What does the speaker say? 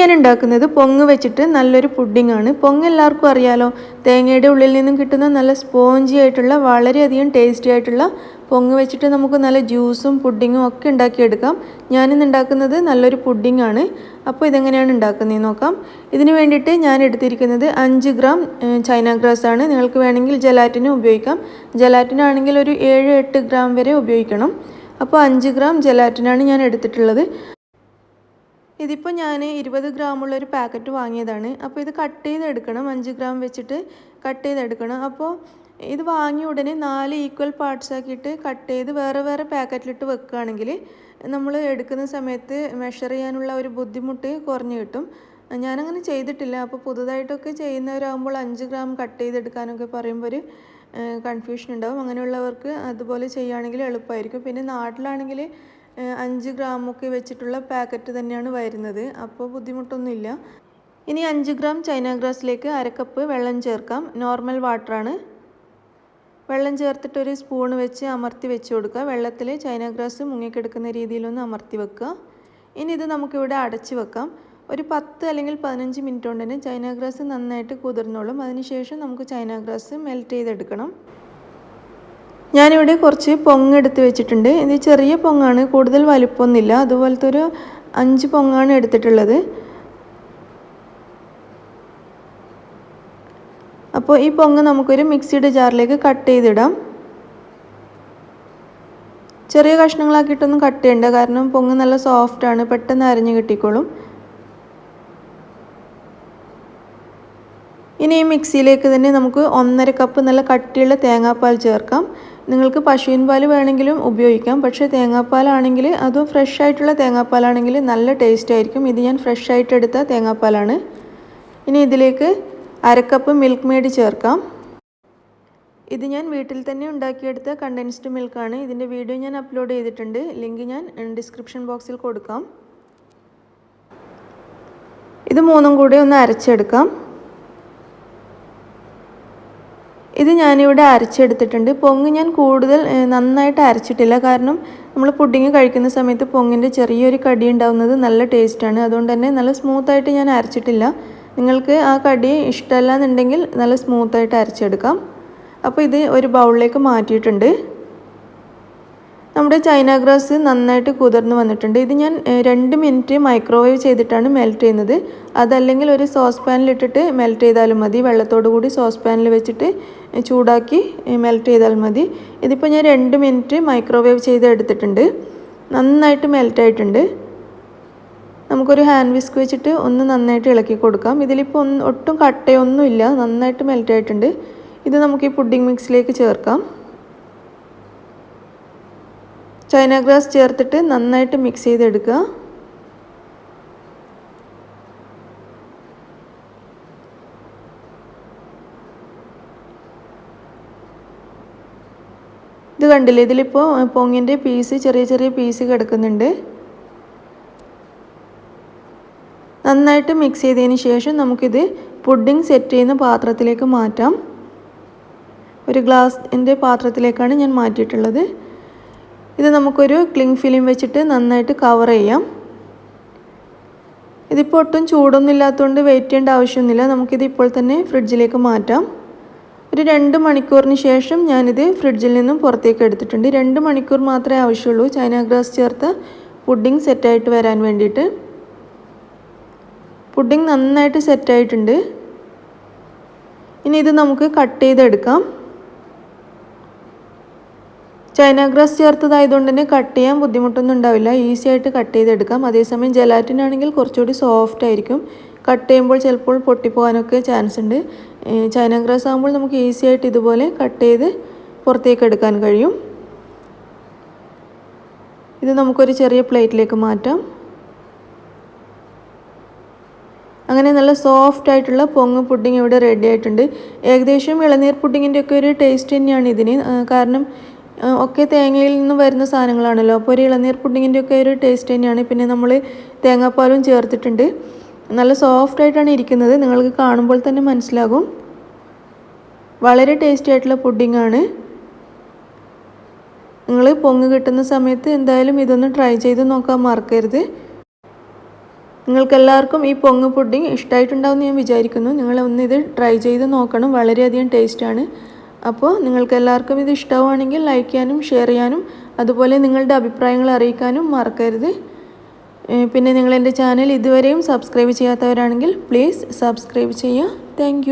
ഞാൻ ഉണ്ടാക്കുന്നത്? പൊങ്ങ് വെച്ചിട്ട് നല്ലൊരു പുഡിംഗ് ആണ്. പൊങ്ങ് എല്ലാവർക്കും അറിയാലോ. തേങ്ങയുടെ ഉള്ളിൽ നിന്നും കിട്ടുന്ന നല്ല സ്പോഞ്ചി ആയിട്ടുള്ള വളരെയധികം ടേസ്റ്റി ആയിട്ടുള്ള പൊങ്ങ് വെച്ചിട്ട് നമുക്ക് നല്ല ജ്യൂസും പുഡിങ്ങും ഒക്കെ ഉണ്ടാക്കിയെടുക്കാം. ഞാനിന്ന് ഉണ്ടാക്കുന്നത് നല്ലൊരു പുഡിംഗ് ആണ്. അപ്പോൾ ഇതെങ്ങനെയാണ് ഉണ്ടാക്കുന്നത് നോക്കാം. ഇതിന് വേണ്ടിയിട്ട് ഞാൻ എടുത്തിരിക്കുന്നത് അഞ്ച് ഗ്രാം ചൈന ഗ്രാസ് ആണ്. നിങ്ങൾക്ക് വേണമെങ്കിൽ ജലാറ്റിനും ഉപയോഗിക്കാം. ജലാറ്റിനാണെങ്കിൽ ഒരു ഏഴ് എട്ട് ഗ്രാം വരെ ഉപയോഗിക്കണം. അപ്പോൾ അഞ്ച് ഗ്രാം ജലാറ്റിനാണ് ഞാൻ എടുത്തിട്ടുള്ളത്. ഇതിപ്പോൾ ഞാൻ ഇരുപത് ഗ്രാമുള്ള ഒരു പാക്കറ്റ് വാങ്ങിയതാണ്. അപ്പോൾ ഇത് കട്ട് ചെയ്തെടുക്കണം. അഞ്ച് ഗ്രാം വെച്ചിട്ട് കട്ട് ചെയ്തെടുക്കണം. അപ്പോൾ ഇത് വാങ്ങിയ ഉടനെ നാല് ഈക്വൽ പാർട്സ് ആക്കിയിട്ട് കട്ട് ചെയ്ത് വേറെ വേറെ പാക്കറ്റിലിട്ട് വെക്കുകയാണെങ്കിൽ നമ്മൾ എടുക്കുന്ന സമയത്ത് മെഷർ ചെയ്യാനുള്ള ഒരു ബുദ്ധിമുട്ട് കുറഞ്ഞു കിട്ടും. ഞാനങ്ങനെ ചെയ്തിട്ടില്ല. അപ്പോൾ പുതുതായിട്ടൊക്കെ ചെയ്യുന്നവരാകുമ്പോൾ അഞ്ച് ഗ്രാം കട്ട് ചെയ്തെടുക്കാനൊക്കെ പറയുമ്പോൾ ഒരു കൺഫ്യൂഷൻ ഉണ്ടാവും. അങ്ങനെയുള്ളവർക്ക് അതുപോലെ ചെയ്യുകയാണെങ്കിൽ എളുപ്പമായിരിക്കും. പിന്നെ നാട്ടിലാണെങ്കിൽ അഞ്ച് ഗ്രാമൊക്കെ വെച്ചിട്ടുള്ള പാക്കറ്റ് തന്നെയാണ് വരുന്നത്. അപ്പോൾ ബുദ്ധിമുട്ടൊന്നുമില്ല. ഇനി അഞ്ച് ഗ്രാം ചൈന ഗ്രാസിലേക്ക് അരക്കപ്പ് വെള്ളം ചേർക്കാം. നോർമൽ വാട്ടറാണ് വെള്ളം ചേർത്തിട്ട് ഒരു സ്പൂൺ വെച്ച് അമർത്തി വെച്ച് കൊടുക്കുക. വെള്ളത്തിൽ ചൈന ഗ്രാസ് മുങ്ങിക്കിടക്കുന്ന രീതിയിലൊന്ന് അമർത്തി വെക്കുക. ഇനി ഇത് നമുക്കിവിടെ അടച്ച് വെക്കാം. ഒരു പത്ത് അല്ലെങ്കിൽ പതിനഞ്ച് മിനിറ്റ് കൊണ്ട് തന്നെ ചൈന ഗ്രാസ് നന്നായിട്ട് കുതിർന്നോളും. അതിനുശേഷം നമുക്ക് ചൈന ഗ്രാസ് മെൽറ്റ് ചെയ്തെടുക്കണം. ഞാനിവിടെ കുറച്ച് പൊങ്ങ് എടുത്ത് വെച്ചിട്ടുണ്ട്. ഇത് ചെറിയ പൊങ്ങാണ് കൂടുതൽ വലിപ്പമൊന്നുമില്ല. അതുപോലത്തെ ഒരു അഞ്ച് പൊങ്ങാണ് എടുത്തിട്ടുള്ളത്. അപ്പോൾ ഈ പൊങ്ങ് നമുക്കൊരു മിക്സിയുടെ ജാറിലേക്ക് കട്ട് ചെയ്തിടാം. ചെറിയ കഷ്ണങ്ങളാക്കിയിട്ടൊന്നും കട്ട് ചെയ്യണ്ട. കാരണം പൊങ്ങ് നല്ല സോഫ്റ്റാണ് പെട്ടെന്ന് അരഞ്ഞ് കിട്ടിക്കോളും. ഇനി ഈ മിക്സിയിലേക്ക് തന്നെ നമുക്ക് ഒന്നര കപ്പ് നല്ല കട്ടിയുള്ള തേങ്ങാപ്പാൽ ചേർക്കാം. നിങ്ങൾക്ക് പശുവിൻ പാൽ വേണമെങ്കിലും ഉപയോഗിക്കാം. പക്ഷേ തേങ്ങാപ്പാലാണെങ്കിൽ അതും ഫ്രഷ് ആയിട്ടുള്ള തേങ്ങാപ്പാലാണെങ്കിൽ നല്ല ടേസ്റ്റ് ആയിരിക്കും. ഇത് ഞാൻ ഫ്രഷ് ആയിട്ട് എടുത്ത തേങ്ങാപ്പാലാണ്. ഇനി ഇതിലേക്ക് അരക്കപ്പ് മിൽക്ക് മെയ്ഡ് ചേർക്കാം. ഇത് ഞാൻ വീട്ടിൽ തന്നെ ഉണ്ടാക്കിയെടുത്ത കണ്ടൻസ്ഡ് മിൽക്കാണ് ഇതിന്റെ വീഡിയോ ഞാൻ അപ്ലോഡ് ചെയ്തിട്ടുണ്ട്. ലിങ്ക് ഞാൻ ഡിസ്ക്രിപ്ഷൻ ബോക്സിൽ കൊടുക്കാം. ഇത് മൂന്നും കൂടി ഒന്ന് അരച്ചെടുക്കാം. ഇത് ഞാനിവിടെ അരച്ചെടുത്തിട്ടുണ്ട്. പൊങ്ങ് ഞാൻ കൂടുതൽ നന്നായിട്ട് അരച്ചിട്ടില്ല. കാരണം നമ്മൾ പുഡിങ് കഴിക്കുന്ന സമയത്ത് പൊങ്ങിന്റെ ചെറിയൊരു കടി ഉണ്ടാവുന്നത് നല്ല ടേസ്റ്റാണ്. അതുകൊണ്ട് തന്നെ നല്ല സ്മൂത്തായിട്ട് ഞാൻ അരച്ചിട്ടില്ല. നിങ്ങൾക്ക് ആ കടി ഇഷ്ടമല്ല എന്നുണ്ടെങ്കിൽ നല്ല സ്മൂത്തായിട്ട് അരച്ചെടുക്കാം. അപ്പോൾ ഇത് ഒരു ബൗളിലേക്ക് മാറ്റിയിട്ടുണ്ട്. നമ്മുടെ ചൈന ഗ്രാസ് നന്നായിട്ട് കുതിർന്ന് വന്നിട്ടുണ്ട്. ഇത് ഞാൻ രണ്ട് മിനിറ്റ് മൈക്രോവേവ് ചെയ്തിട്ടാണ് മെൽറ്റ് ചെയ്യുന്നത്. അതല്ലെങ്കിൽ ഒരു സോസ് പാനിലിട്ടിട്ട് മെൽറ്റ് ചെയ്താലും മതി. വെള്ളത്തോടു കൂടി സോസ് പാനിൽ വെച്ചിട്ട് ചൂടാക്കി മെൽറ്റ് ചെയ്താൽ മതി. ഇതിപ്പോൾ ഞാൻ രണ്ട് മിനിറ്റ് മൈക്രോവേവ് ചെയ്ത് എടുത്തിട്ടുണ്ട്. നന്നായിട്ട് മെൽറ്റ് ആയിട്ടുണ്ട്. നമുക്കൊരു ഹാൻഡ് വിസ്ക് വെച്ചിട്ട് ഒന്ന് നന്നായിട്ട് ഇളക്കി കൊടുക്കാം. ഇതിലിപ്പോൾ ഒന്ന് ഒട്ടും കട്ടയൊന്നുമില്ല. നന്നായിട്ട് മെൽറ്റ് ആയിട്ടുണ്ട്. ഇത് നമുക്ക് ഈ പുഡിംഗ് മിക്സിലേക്ക് ചേർക്കാം. ചൈന ഗ്രാസ് ചേർത്തിട്ട് നന്നായിട്ട് മിക്സ് ചെയ്തെടുക്കുക. ഇത് കണ്ടില്ലേ? ഇതിലിപ്പോൾ പൊങ്ങിന്റെ പീസ് ചെറിയ ചെറിയ പീസ് കിടക്കുന്നുണ്ട്. നന്നായിട്ട് മിക്സ് ചെയ്തതിന് ശേഷം നമുക്കിത് പുഡിംഗ് സെറ്റ് ചെയ്യുന്ന പാത്രത്തിലേക്ക് മാറ്റാം. ഒരു ഗ്ലാസിന്റെ പാത്രത്തിലേക്കാണ് ഞാൻ മാറ്റിയിട്ടുള്ളത്. ഇത് നമുക്കൊരു ക്ലിങ് ഫിലിം വെച്ചിട്ട് നന്നായിട്ട് കവർ ചെയ്യാം. ഇതിപ്പോൾ ഒട്ടും ചൂടൊന്നും ഇല്ലാത്തതുകൊണ്ട് വെയിറ്റ് ചെയ്യേണ്ട ആവശ്യമൊന്നുമില്ല. നമുക്കിത് ഇപ്പോൾ തന്നെ ഫ്രിഡ്ജിലേക്ക് മാറ്റാം. ഒരു രണ്ട് മണിക്കൂറിന് ശേഷം ഞാനിത് ഫ്രിഡ്ജിൽ നിന്നും പുറത്തേക്ക് എടുത്തിട്ടുണ്ട്. രണ്ട് മണിക്കൂർ മാത്രമേ ആവശ്യമുള്ളൂ. ചൈന ഗ്രാസ് ചേർത്ത് പുഡിംഗ് സെറ്റായിട്ട് വരാൻ വേണ്ടിയിട്ട്. പുഡിംഗ് നന്നായിട്ട് സെറ്റായിട്ടുണ്ട് ഇനി ഇത് നമുക്ക് കട്ട് ചെയ്തെടുക്കാം. ചൈന ഗ്രാസ് ചേർത്തതായതുകൊണ്ട് തന്നെ കട്ട് ചെയ്യാൻ ബുദ്ധിമുട്ടൊന്നും ഉണ്ടാവില്ല ഈസി ആയിട്ട് കട്ട് ചെയ്തെടുക്കാം. അതേസമയം ജലാറ്റിൻ ആണെങ്കിൽ കുറച്ചുകൂടി സോഫ്റ്റ് ആയിരിക്കും. കട്ട് ചെയ്യുമ്പോൾ ചിലപ്പോൾ പൊട്ടിപ്പോകാനൊക്കെ ചാൻസ് ഉണ്ട്. ചൈന ഗ്രാസ് ആകുമ്പോൾ നമുക്ക് ഈസി ആയിട്ട് ഇതുപോലെ കട്ട് ചെയ്ത് പുറത്തേക്ക് എടുക്കാൻ കഴിയും. ഇത് നമുക്കൊരു ചെറിയ പ്ലേറ്റിലേക്ക് മാറ്റാം. അങ്ങനെ നല്ല സോഫ്റ്റ് ആയിട്ടുള്ള പൊങ്ങ് പുഡിംഗ് ഇവിടെ റെഡി ആയിട്ടുണ്ട്. ഏകദേശം ഇളനീർ പുഡിങ്ങിന്റെ ഒക്കെ ഒരു ടേസ്റ്റ് തന്നെയാണ് ഇതിന്. കാരണം ഒക്കെ തേങ്ങയിൽ നിന്ന് വരുന്ന സാധനങ്ങളാണല്ലോ. അപ്പോൾ ഒരു ഇളനീർ പുഡിങ്ങിന്റെ ഒക്കെ ഒരു ടേസ്റ്റ് തന്നെയാണ്. പിന്നെ നമ്മൾ തേങ്ങാപ്പാലും ചേർത്തിട്ടുണ്ട്. നല്ല സോഫ്റ്റ് ആയിട്ടാണ് ഇരിക്കുന്നത്. നിങ്ങൾക്ക് കാണുമ്പോൾ തന്നെ മനസ്സിലാകും. വളരെ ടേസ്റ്റി ആയിട്ടുള്ള പുഡിങ്ങാണ് നിങ്ങൾ പൊങ്ങ് കിട്ടുന്ന സമയത്ത് എന്തായാലും ഇതൊന്ന് ട്രൈ ചെയ്ത് നോക്കാൻ മറക്കരുത്. നിങ്ങൾക്കെല്ലാവർക്കും ഈ പൊങ്ങ് പുഡിംഗ് ഇഷ്ടമായിട്ടുണ്ടാവും എന്ന് ഞാൻ വിചാരിക്കുന്നു. നിങ്ങൾ ഒന്ന് ഇത് ട്രൈ ചെയ്ത് നോക്കണം. വളരെയധികം ടേസ്റ്റാണ് അപ്പോൾ നിങ്ങൾക്ക് എല്ലാവർക്കും ഇത് ഇഷ്ടമാണെങ്കിൽ ലൈക്ക് ചെയ്യാനും ഷെയർ ചെയ്യാനും അതുപോലെ നിങ്ങളുടെ അഭിപ്രായങ്ങൾ അറിയിക്കാനും മറക്കരുത്. പിന്നെ നിങ്ങൾ എന്റെ ചാനൽ ഇതുവരെയും സബ്സ്ക്രൈബ് ചെയ്യാത്തവരാണെങ്കിൽ പ്ലീസ് സബ്സ്ക്രൈബ് ചെയ്യുക. താങ്ക്